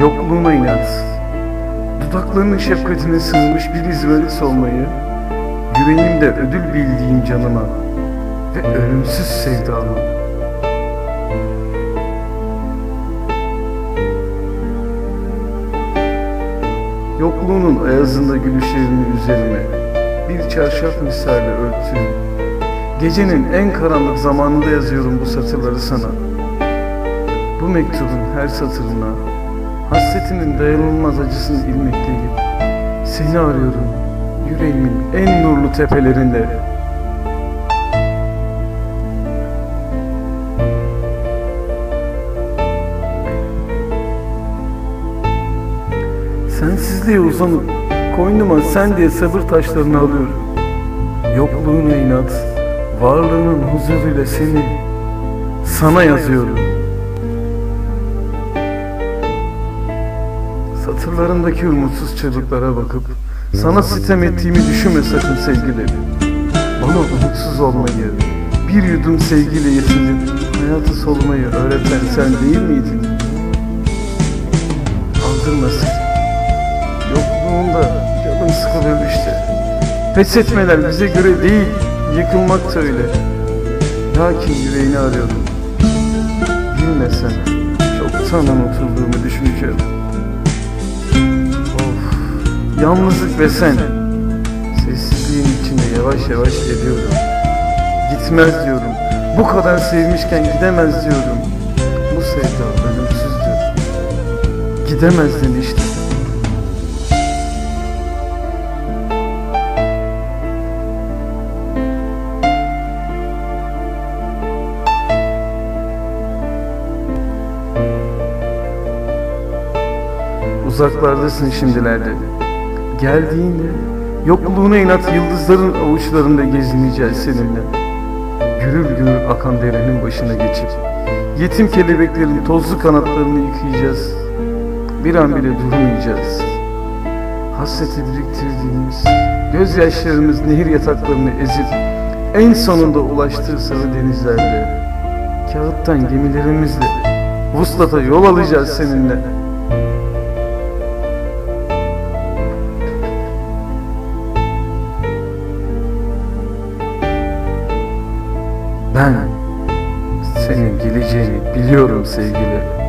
Yokluğuna inat. Dudaklarının şefkatine sığınmış bir izveri solmayı, yüreğimde ödül bildiğim canıma ve ölümsüz sevdama. Yokluğunun ayazında gülüşlerini üzerime bir çarşaf misali örtüyorum. Gecenin en karanlık zamanında yazıyorum bu satırları sana. Bu mektubun her satırına hasretinin dayanılmaz acısını ilmekleyip seni arıyorum yüreğimin en nurlu tepelerinde. Sensizliğe uzanıp koynuma sen diye sabır taşlarını alıyorum. Yokluğuna inat, varlığının huzuruyla seni sana yazıyorum. Satırlarındaki umutsuz çığlıklara bakıp sana sitem ettiğimi düşünme sakın sevgilim. Bana umutsuz olmayı, bir yudum sevgiyle yetinip hayatı solmayı öğreten sen değil miydin? Aldırmasın. Yokluğunda canım sıkılıyor işte. Pes etmeler bize göre değil, yıkılmak da öyle. Lakin yüreğini arıyorum. Bilmesen çoktan unutulduğumu düşüneceğim. Yalnızlık ve sen. Sessizliğin içinde yavaş yavaş ediyorum. Gitmez diyorum. Bu kadar sevmişken gidemez diyorum. Bu sevda ölümsüzdür. Gidemezdin işte. Uzaklardasın şimdilerde. Geldiğinde yokluğuna inat yıldızların avuçlarında gezineceğiz seninle. Gürül gürül akan derenin başına geçip yetim kelebeklerin tozlu kanatlarını yıkayacağız. Bir an bile durmayacağız. Hasreti biriktirdiğimiz gözyaşlarımız nehir yataklarını ezip en sonunda ulaştığı sarı denizlerde kağıttan gemilerimizle vuslata yol alacağız seninle. Ben senin geleceğini biliyorum sevgili.